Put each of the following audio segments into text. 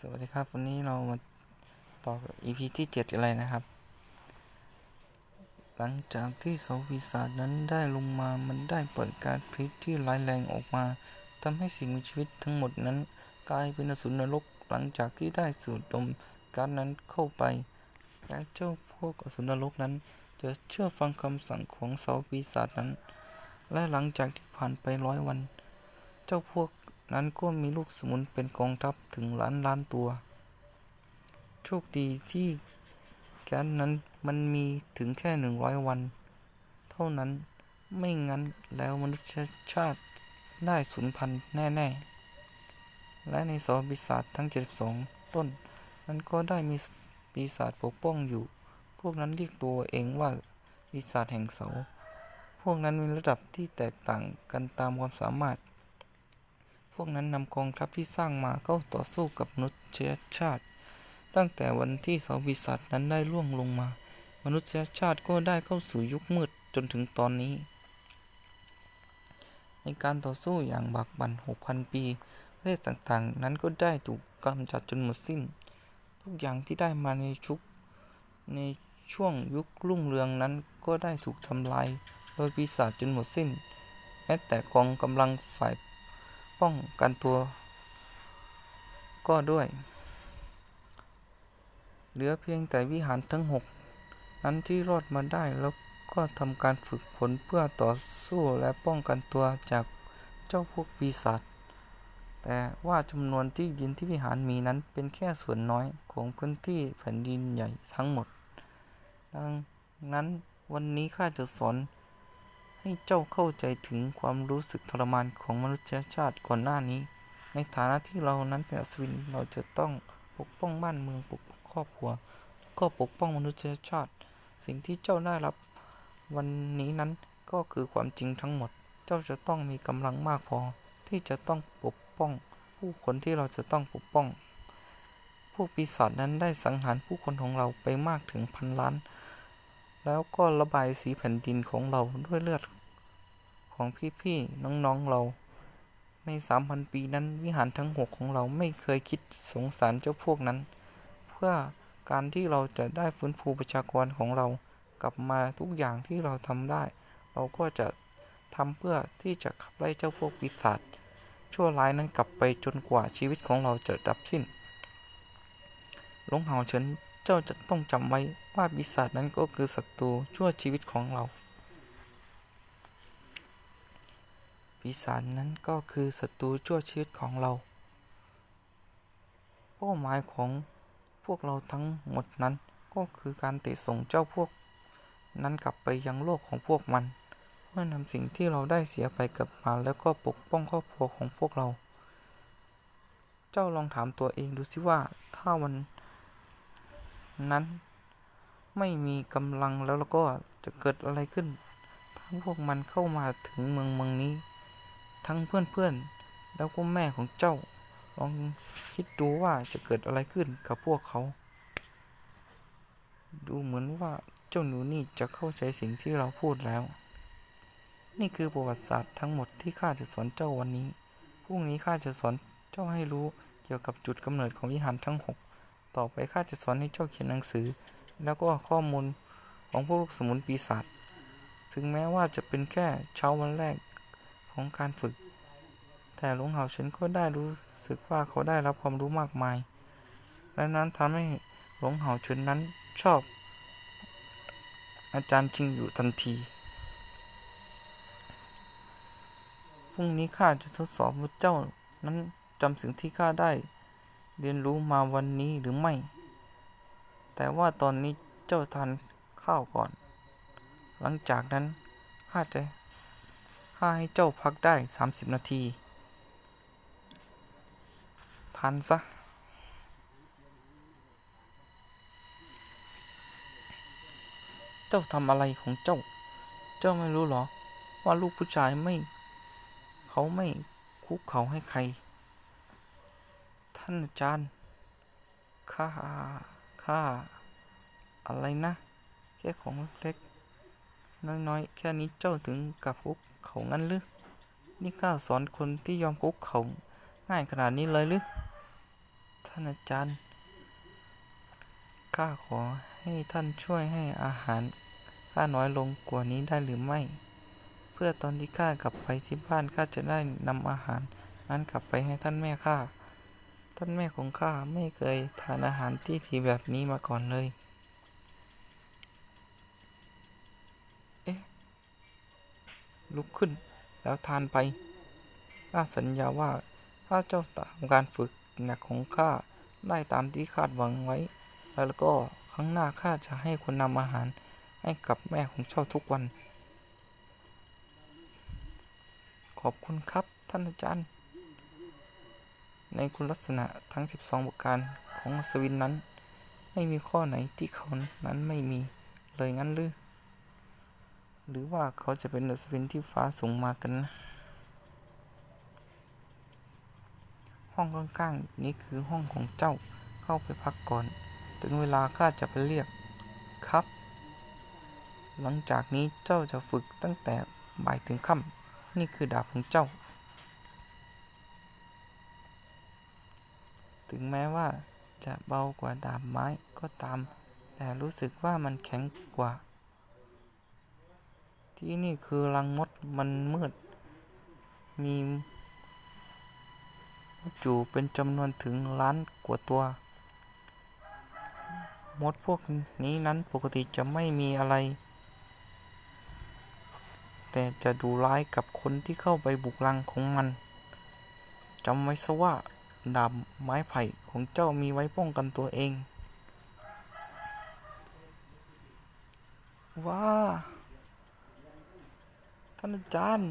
สวัสดีครับ วันนี้เรามาต่อกับ EP ที่7กันเลยนะครับ หลังจากที่เสาปีศาจนั้นได้ลงมามันได้ปล่อยการพิษที่ร้ายแรงออกมาทำให้สิ่งมีชีวิตทั้งหมดนั้น กลายเป็นอสูรนรกหลังจากที่ได้สูดดมการนั้นเข้าไป และเจ้าพวกอสูรนรกนั้น จะเชื่อฟังคำสั่งของเสาปีศาจนั้น และหลังจากที่ผ่านไปร้อยวัน เจ้าพวก นั้นก็มีลูกสมุนเป็นกองทัพถึงล้านล้านตัว โชคดีที่แก๊สนั้นมันมีถึงแค่หนึ่งร้อยวัน เท่านั้นไม่งั้นแล้วมนุษยชาติได้สูญพันธุ์แน่ ๆ และในสอปีศาจทั้ง 72 ต้น นั้นก็ได้มีปีศาจปกป้องอยู่ พวกนั้นเรียกตัวเองว่าปีศาจแห่งเสา พวกนั้นมีระดับที่แตกต่างกันตามความสามารถ พวกนั้นนำกองทัพที่สร้างมาเข้าต่อสู้กับมนุษยชาติ ตั้งแต่วันที่เสาปีศาจนั้นได้ล่วงลงมา มนุษยชาติก็ได้เข้าสู่ยุคมืดจนถึงตอนนี้ ในการต่อสู้อย่างบากบั่น6,000 ปีประเทศต่างๆ นั้นก็ได้ถูกกำจัดจนหมดสิ้น ทุกอย่างที่ได้มาในชุกในช่วงยุครุ่งเรืองนั้นก็ได้ถูกทำลายโดยปีศาจจนหมดสิ้นแม้แต่กองกำลังฝ่าย ป้องกันตัวก็ด้วย เหลือเพียงแต่วิหารทั้งหกนั้นที่รอดมาได้แล้วก็ทำการฝึกฝนเพื่อต่อสู้และป้องกันตัวจากเจ้าพวกปีศาจแต่ว่าจำนวนที่ดินที่วิหารมีนั้นเป็นแค่ส่วนน้อยของพื้นที่แผ่นดินใหญ่ทั้งหมด ดังนั้นวันนี้ข้าจะสอน ให้เจ้าเข้าใจถึงความรู้สึกทรมานของมนุษยชาติก่อนหน้านี้ ในฐานะที่เรานั้นเป็นอัศวินเราจะต้องปกป้องบ้านเมืองปกป้องครอบครัว ก็ปกป้องมนุษยชาติ สิ่งที่เจ้าได้รับวันนี้นั้นก็คือความจริงทั้งหมด เจ้าจะต้องมีกำลังมากพอ ที่จะต้องปกป้อง ผู้คนที่เราจะต้องปกป้อง พวกปีศาจนั้นได้สังหารผู้คนของเราไปมากถึงพันล้าน แล้วก็ระบายสีแผ่นดินของเราด้วยเลือด ของพี่ๆน้องๆเรา ในสามพันปีนั้นวิหารทั้งหกของเราไม่เคยคิดสงสารเจ้าพวกนั้น เพื่อการที่เราจะได้ฟื้นฟูประชากรของเรากลับมาทุกอย่างที่เราทำได้ เราก็จะทำเพื่อที่จะขับไล่เจ้าพวกปีศาจชั่วร้ายนั้นกลับไปจนกว่าชีวิตของเราจะดับสิ้นหลงเหาเฉินเจ้าจะต้องจำไว้ว่าปีศาจนั้นก็คือศัตรูชั่วชีวิตของเรา ปีศาจนั้นก็คือศัตรูชั่วชีวิตของเรา เป้าหมายของพวกเราทั้งหมดนั้นก็คือการเตะส่งเจ้าพวก นั้นกลับไปยังโลกของพวกมัน เพื่อนำสิ่งที่เราได้เสียไปกลับมาแล้วก็ปกป้องครอบครัวของพวกเรา เจ้าลองถามตัวเองดูสิว่าถ้าวันนั้นไม่มีกำลังแล้วแล้วก็จะเกิดอะไรขึ้น ถ้าพวกมันเข้ามาถึงเมืองเมืองนี้ ทั้งเพื่อนๆ แล้วก็แม่ของเจ้า ลองคิดดูว่าจะเกิดอะไรขึ้นกับพวกเขา ดูเหมือนว่าเจ้าหนูนี่จะเข้าใจสิ่งที่เราพูดแล้ว นี่คือประวัติศาสตร์ทั้งหมดที่ข้าจะสอนเจ้าวันนี้ พรุ่งนี้ข้าจะสอนเจ้าให้รู้เกี่ยวกับจุดกำเนิดของวิหารทั้งหกต่อไปข้าจะสอนให้เจ้าเขียนหนังสือ แล้วก็ข้อมูลของพวกลูกสมุนปีศาจถึงแม้ว่าจะเป็นแค่เช้าวันแรก ของการฝึก แต่หลวงเหาเฉินก็ได้รู้สึกว่าเขาได้รับความรู้มากมาย และนั้นทำให้หลวงเหาเฉินนั้นชอบ อาจารย์จริงอยู่ทันที พรุ่งนี้ข้าจะทดสอบว่าเจ้านั้นจำสิ่งที่ข้าได้ เรียนรู้มาวันนี้หรือไม่ แต่ว่าตอนนี้เจ้าทานข้าวก่อน หลังจากนั้นข้าจะ ข้าให้เจ้าพักได้สามสิบนาทีทานซะ เจ้าทำอะไรของเจ้า เจ้าไม่รู้เหรอ ว่าลูกผู้ชายไม่ เขาไม่คุกเขาให้ใคร ท่านอาจารย์ ข้า ข้า อะไรนะ แค่ของเล็ก น้อยๆ แค่นี้เจ้าถึงกับคุก เขางั้นหรือ นี่ข้าสอนคนที่ยอมคุกเขาง่ายขนาดนี้เลยหรือถ้านอาจารย์ ข้าขอให้ท่านช่วยให้อาหารข้าน้อยลงกว่านี้ได้หรือไม่ เพื่อตอนที่ข้ากลับไปที่บ้านข้าจะได้นำอาหาร นั้นกลับไปให้ท่านแม่ข้า ท่านแม่ของข้าไม่เคยทานอาหารที่ดีแบบนี้มาก่อนเลย เอ๊ะ ลุกขึ้น แล้วทานไปข้าสัญญาว่าถ้าเจ้าตามการฝึกหนักของข้าได้ตามที่คาดหวังไว้ แล้วก็ครั้งหน้าข้าจะให้คนนำอาหารให้กับแม่ของเจ้าทุกวัน ขอบคุณครับท่านอาจารย์ ในคุณลักษณะทั้ง 12 ประการของอัศวินนั้น ไม่มีข้อไหนที่เขานั้นไม่มีเลยงั้นหรือ หรือว่าเขาจะเป็นอัศวินที่ฟ้าสูงมากันนะห้องข้างๆนี้คือห้องของเจ้าเข้าไปพักก่อน ถึงเวลาข้าจะไปเรียกครับ หลังจากนี้เจ้าจะฝึกตั้งแต่บ่ายถึงค่ำนี่คือดาบของเจ้า ถึงแม้ว่าจะเบากว่าดาบไม้ก็ตาม แต่รู้สึกว่ามันแข็งกว่า ที่นี่คือรังมดมันมืด มีมดอยู่เป็นจำนวนถึงล้านกว่าตัว มดพวกนี้นั้นปกติจะไม่มีอะไร แต่จะดูร้ายกับคนที่เข้าไปบุกรังของมันจำไว้ซะว่าดาบไม้ไผ่ของเจ้ามีไว้ป้องกันตัวเอง ว้า ท่านอาจารย์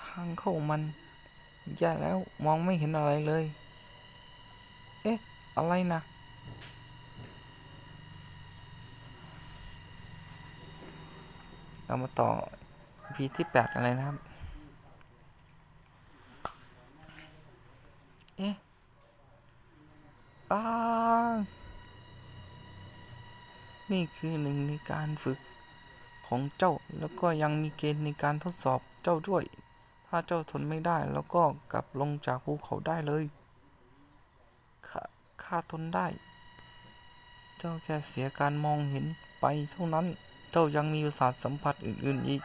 ทางเข้ามันแย่แล้วมองไม่เห็นอะไรเลย เอ๊ะ อะไรนะเรามาต่อพีที่แปดอะไรนะครับ เอ๊ะอ้า นี่คือหนึ่งในการฝึกของเจ้า แล้วก็ยังมีเกณฑ์ในการทดสอบเจ้าด้วย ถ้าเจ้าทนไม่ได้แล้วก็กลับลงจากภูเขาได้เลยข้าข้าทนได้ เจ้าแค่เสียการมองเห็นไปเท่านั้น เจ้ายังมีประสาทสัมผัสอื่น ๆ อีก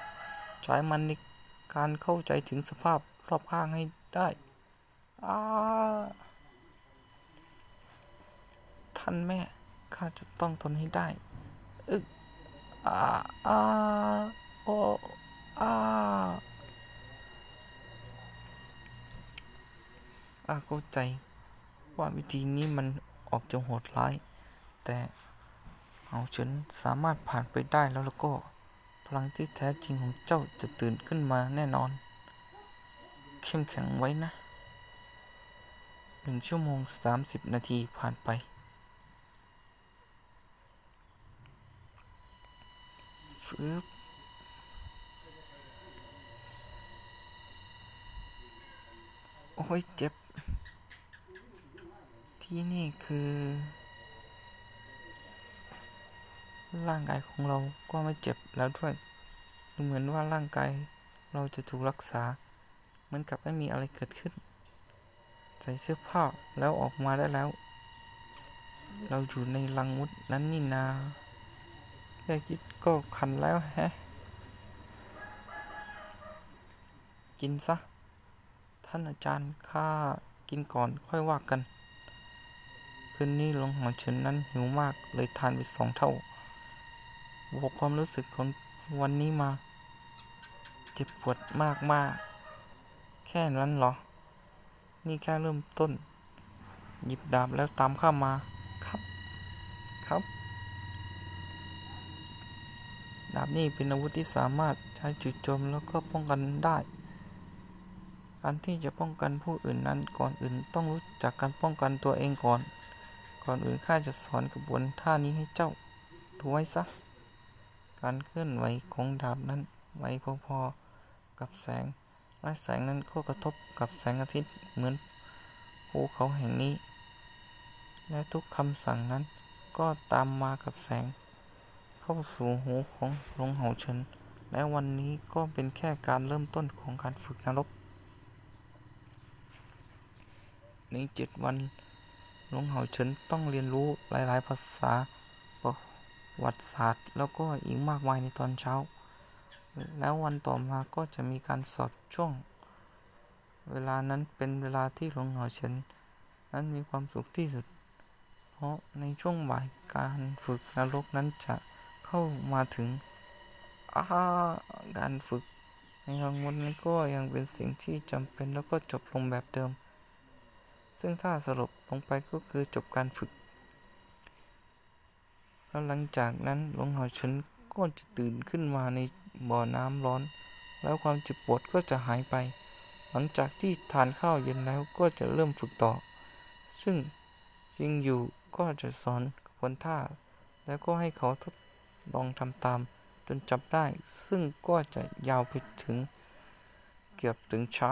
ใช้มันในการเข้าใจถึงสภาพรอบข้างให้ได้อาท่านแม่ ข้าจะต้องทนให้ได้ อึกอาอาโออาอาเข้าใจว่าวิธีนี้มันออกจะโหดร้าย แต่เอาฉันสามารถผ่านไปได้แล้วแล้วก็ พลังที่แท้จริงของเจ้าจะตื่นขึ้นมาแน่นอน เข้มแข็งไว้นะหนึ่งชั่วโมงสามสิบนาทีผ่านไป ฟืบโอ้ยเจ็บ ที่นี่คือ ร่างกายของเราก็ไม่เจ็บแล้วด้วยดูเหมือนว่าร่างกายเราจะถูกรักษา เหมือนกับไม่มีอะไรเกิดขึ้น ใส่เสื้อผ้าแล้วออกมาได้แล้ว เราอยู่ในรังมุดนั้นนี่นา แค่คิดก็คันแล้วแฮะ กินซะ ท่านอาจารย์ข้ากินก่อนค่อยว่ากัน คืนนี้หลวงหัวเฉินนั้นหิวมากเลยทานไปสองเท่าบอกความรู้สึกของวันนี้มา เจ็บปวดมากมากแค่นั้นเหรอ นี่แค่เริ่มต้น หยิบดาบแล้วตามข้ามา ครับ ครับ ดาบนี่เป็นอาวุธที่สามารถใช้จุดโจมแล้วก็ป้องกันได้การที่จะป้องกันผู้อื่นนั้นก่อนอื่นต้องรู้จักการป้องกันตัวเองก่อน ก่อนอื่นข้าจะสอนกระบวนท่านี้ให้เจ้าดูไว้ซะ การเคลื่อนไหวของดาบนั้นไวพอๆกับแสง และแสงนั้นก็กระทบกับแสงอาทิตย์เหมือนภูเขาแห่งนี้ และทุกคำสั่งนั้นก็ตามมากับแสง เข้าสู่หูของหลวงเหาเฉินและวันนี้ก็เป็นแค่การเริ่มต้นของการฝึกนรก ในเจ็ดวันหลวงเหาเฉินต้องเรียนรู้หลาย ๆ ภาษาประวัติศาสตร์ แล้วก็อีกมากมายในตอนเช้า แล้ววันต่อมาก็จะมีการสอบช่วง เวลานั้นเป็นเวลาที่หลวงเหาเฉินนั้นมีความสุขที่สุด เพราะในช่วงบ่ายการฝึกนรกนั้นจะ เข้ามาถึงาการฝึกในกลางวันนั้นก็ยังเป็นสิ่งที่จำเป็นแล้วก็จบลงแบบเดิม ซึ่งถ้าสรุปลงไปก็คือจบการฝึก แล้วหลังจากนั้นหลวงหาเฉินก็จะตื่นขึ้นมาในบ่อน้ำร้อน แล้วความเจ็บปวดก็จะหายไป หลังจากที่ทานข้าวเย็นแล้วก็จะเริ่มฝึกต่อ ซึ่งจิงอยู่ก็จะสอนกระบวนท่า แล้วก็ให้เขาทด ลองทำตามจนจับได้ ซึ่งก็จะยาวไปถึงเกือบถึงเช้า